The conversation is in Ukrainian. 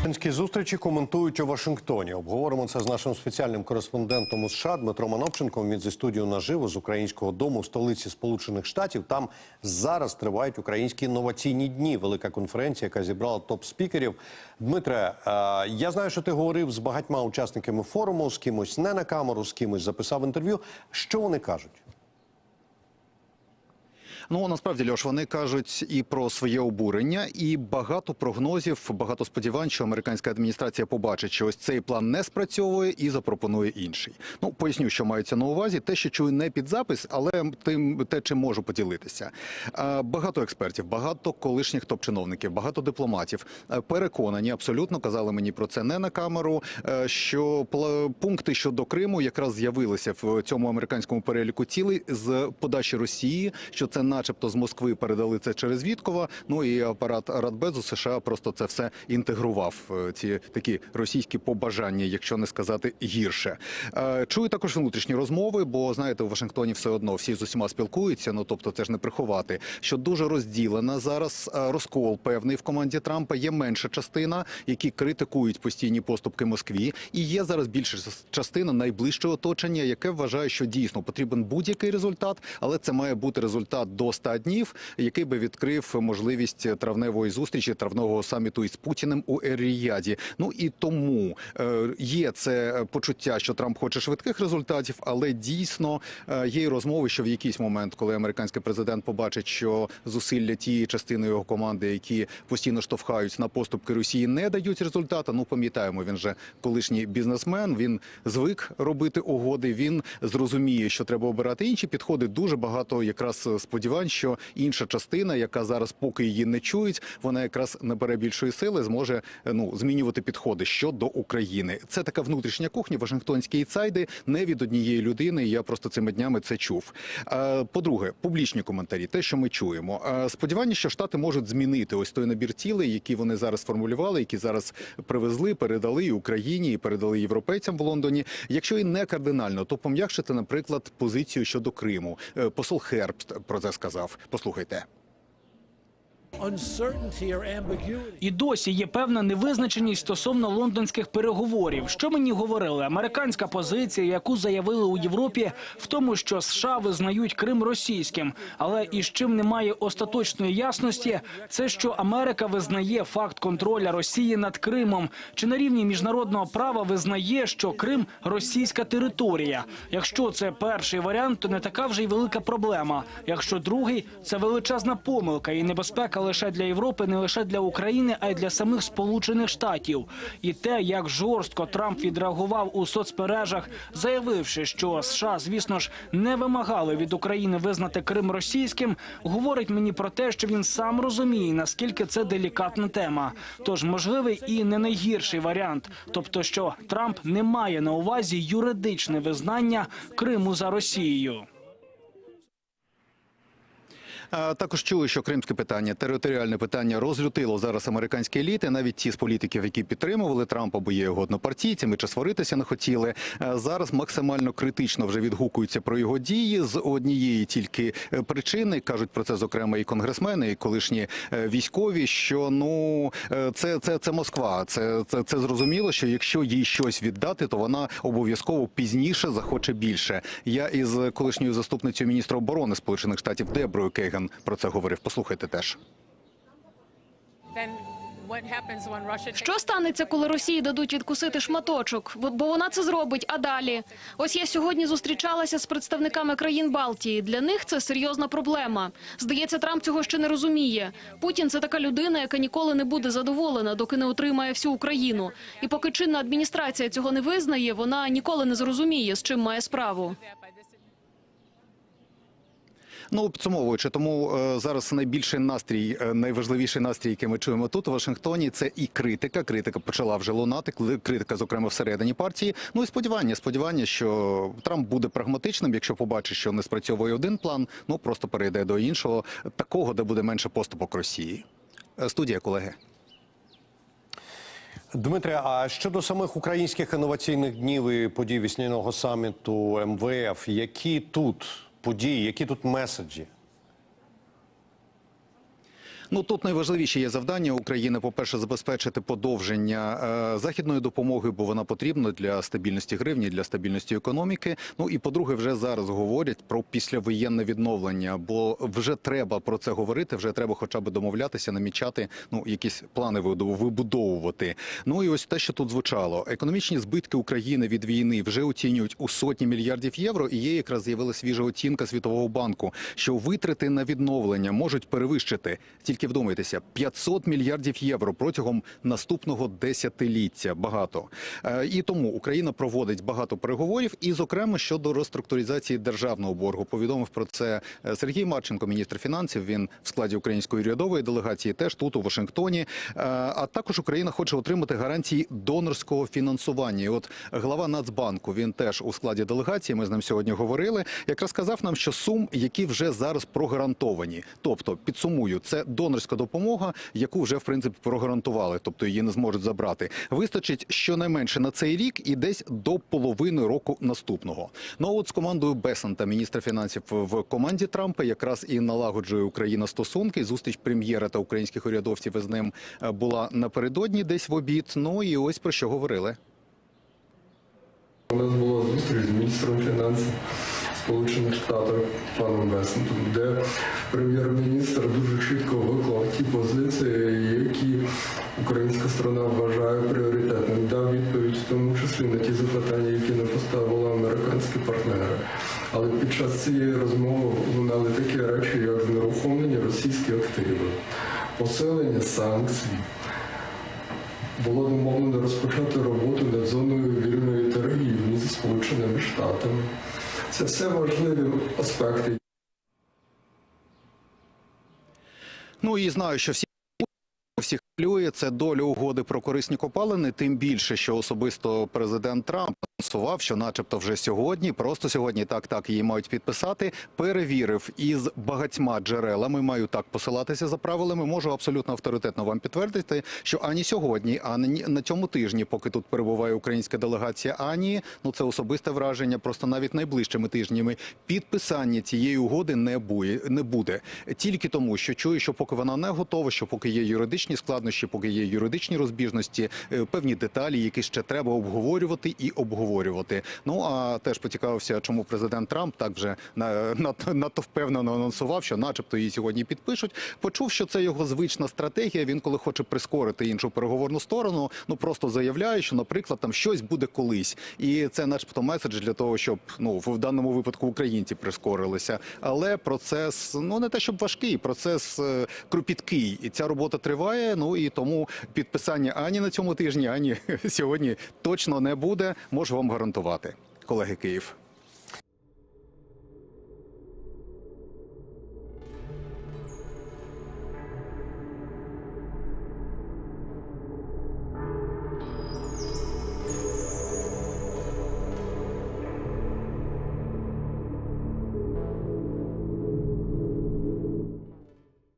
Президентські зустрічі коментують у Вашингтоні. Обговоримо це з нашим спеціальним кореспондентом у США Дмитром Анопченком. Він зі студією наживо з українського дому в столиці Сполучених Штатів. Там зараз тривають українські інноваційні дні. Велика конференція, яка зібрала топ-спікерів. Дмитре, е, я знаю, що ти говорив з багатьма учасниками форуму, з кимось не на камеру, з кимось записав інтерв'ю. Що вони кажуть? Ну насправді Льош, вони кажуть і про своє обурення, і багато прогнозів, багато сподівань, що американська адміністрація побачить, що ось цей план не спрацьовує і запропонує інший. Ну поясню, що мається на увазі. Те, що чую не під запис, але тим те, чим можу поділитися. Багато експертів, багато колишніх топ-чиновників, багато дипломатів е, переконані, абсолютно казали мені про це не на камеру. е, Що пункти щодо Криму якраз з'явилися в цьому американському переліку цілей з подачі Росії, що це начебто з Москви передали це через Віткова. Ну і апарат Радбезу США просто це все інтегрував. е, Ці такі російські побажання, якщо не сказати гірше. Е, Чую також внутрішні розмови, бо знаєте, у Вашингтоні все одно всі з усіма спілкуються. Ну тобто, це ж не приховати. Що дуже розділена зараз е, розкол певний в команді Трампа. Є менша частина, які критикують постійні поступки Москві, і є зараз більша частина найближчого оточення, яке вважає, що дійсно потрібен будь-який результат, але це має бути результат до 100 днів, який би відкрив можливість травневої зустрічі, травного саміту із Путіним у Ер-Ріяді. Ну і тому е, є це почуття, що Трамп хоче швидких результатів, але дійсно е, є й розмови, що в якийсь момент, коли американський президент побачить, що зусилля тієї частини його команди, які постійно штовхають на поступки Росії, не дають результату. Ну пам'ятаємо, він же колишній бізнесмен. Він звик робити угоди. Він зрозуміє, що треба обирати інші підходи. Дуже багато якраз сподівань, що інша частина, яка зараз поки її не чують, вона якраз набере більшої сили, зможе ну змінювати підходи щодо України. Це така внутрішня кухня. Вашингтонські інсайди не від однієї людини. Я просто цими днями це чув. Е, По-друге, публічні коментарі, те, що ми чуємо. Е, Сподівання, що штати можуть змінити ось той набір цілей, які вони зараз формулювали, які зараз привезли, передали і Україні, і передали європейцям в Лондоні. Якщо і не кардинально, то пом'якшити, наприклад, позицію щодо Криму. Е, Посол Хербст про це сказав. Послухайте. І досі є певна невизначеність стосовно лондонських переговорів. Що мені говорили? Американська позиція, яку заявили у Європі, в тому, що США визнають Крим російським, але і чим немає остаточної ясності, це що Америка визнає факт контроля Росії над Кримом, чи на рівні міжнародного права визнає, що Крим російська територія. Якщо це перший варіант, то не така вже й велика проблема. Якщо другий, це величезна помилка і небезпека лише для Європи, не лише для України, а й для самих Сполучених Штатів. І те, як жорстко Трамп відреагував у соцмережах, заявивши, що США, звісно ж, не вимагали від України визнати Крим російським, говорить мені про те, що він сам розуміє, наскільки це делікатна тема. Тож можливий і не найгірший варіант, тобто, що Трамп не має на увазі юридичне визнання Криму за Росією. Також чую, що кримське питання, територіальне питання розлютило зараз американські еліти, навіть ті з політиків, які підтримували Трампа, бо є його однопартійцями, чи сваритися не хотіли. Зараз максимально критично вже відгукуються про його дії з однієї тільки е, причини. кажуть про це зокрема і конгресмени, і колишні е, військові. Що ну е, це, це, це Москва. Це, це, це зрозуміло, що якщо їй щось віддати, то вона обов'язково пізніше захоче більше. Я із колишньою заступницею міністра оборони Сполучених Штатів Деброю Кейган про це говорив. Послухайте теж. Що станеться, коли Росії дадуть відкусити шматочок? Бо бо вона це зробить. А далі, ось я сьогодні зустрічалася з представниками країн Балтії. Для них це серйозна проблема. Здається, Трамп цього ще не розуміє. Путін це така людина, яка ніколи не буде задоволена, доки не отримає всю Україну. І поки чинна адміністрація цього не визнає, вона ніколи не зрозуміє, з чим має справу. Ну підсумовуючи, тому е, зараз найбільший настрій, е, найважливіший настрій, який ми чуємо тут у Вашингтоні, це і критика. Критика почала вже лунати. Критика, зокрема, всередині партії. Ну і сподівання. Сподівання, що Трамп буде прагматичним. Якщо побачить, що не спрацьовує один план, ну просто перейде до іншого, такого, де буде менше поступок Росії. Е, Студія, колеги. Дмитре, а щодо самих українських інноваційних днів і подій весняного саміту МВФ, які тут події, які тут меседжі? Ну тут найважливіше є завдання України. По перше, забезпечити подовження е, західної допомоги, бо вона потрібна для стабільності гривні, для стабільності економіки. Ну і по-друге, вже зараз говорять про післявоєнне відновлення, бо вже треба про це говорити. Вже треба, хоча б домовлятися, намічати ну якісь плани вибудовувати. Ну і ось те, що тут звучало: економічні збитки України від війни вже оцінюють у сотні мільярдів євро. І є якраз з'явила свіжа оцінка Світового банку, що витрати на відновлення можуть перевищити тільки вдумайтеся 500 мільярдів євро протягом наступного десятиліття. Багато Е, і тому Україна проводить багато переговорів, і зокрема щодо реструктуризації державного боргу. Повідомив про це е, Сергій Марченко, міністр фінансів. Він в складі української урядової делегації, теж тут у Вашингтоні. Е, А також Україна хоче отримати гарантії донорського фінансування. І от глава Нацбанку він теж у складі делегації. Ми з ним сьогодні говорили. Якраз сказав нам, що сум, які вже зараз прогарантовані. Тобто, підсумую, це донорська допомога, яку вже в принципі прогарантували, тобто її не зможуть забрати. Вистачить щонайменше на цей рік і десь до половини року наступного. Ну а от з командою Бесанта, міністра фінансів в команді Трампа, якраз і налагоджує Україна стосунки. Зустріч прем'єра та українських урядовців із ним е, була напередодні, десь в обід. Ну і ось про що говорили. У нас була зустріч з міністром фінансів Сполучених Штатів паном Бесентом, де прем'єр-міністр дуже чітко виклав ті позиції, які українська сторона вважає пріоритетними. Дав відповідь в тому числі на ті запитання, які не поставили американські партнери. Але під час цієї розмови лунали такі речі, як знерухомлені російські активи, посилення санкцій, було домовлено розпочати роботу над зоною вільної торгівлі зі Сполученими Штатами. Це все важливі аспекти, Ну і знаю, що всі. Всіх хвилює це доля угоди про корисні копалини. Тим більше, що особисто президент Трамп анонсував, що, начебто, вже сьогодні, просто сьогодні, так так її мають підписати. Перевірив із багатьма джерелами. Маю так посилатися за правилами. Можу абсолютно авторитетно вам підтвердити, що ані сьогодні, ані на цьому тижні, поки тут перебуває українська делегація, ані ну це особисте враження. Просто навіть найближчими тижнями підписання цієї угоди не буде, не буде тільки тому, що чую, що поки вона не готова, що поки є юридичні складнощі, поки є юридичні розбіжності, е, певні деталі, які ще треба обговорювати і обговорювати. Ну а теж поцікавився, чому президент Трамп так вже на- надто впевнено анонсував, що, начебто, її сьогодні підпишуть. Почув, що це його звична стратегія. Він, коли хоче прискорити іншу переговорну сторону, ну просто заявляє, що, наприклад, там щось буде колись, і це, начебто, меседж для того, щоб ну в даному випадку українці прискорилися. Але процес ну не те, щоб важкий, процес е, кропіткий, і ця робота триває. Ну і тому підписання ані на цьому тижні, ані сьогодні точно не буде. Можу вам гарантувати, колеги Київ.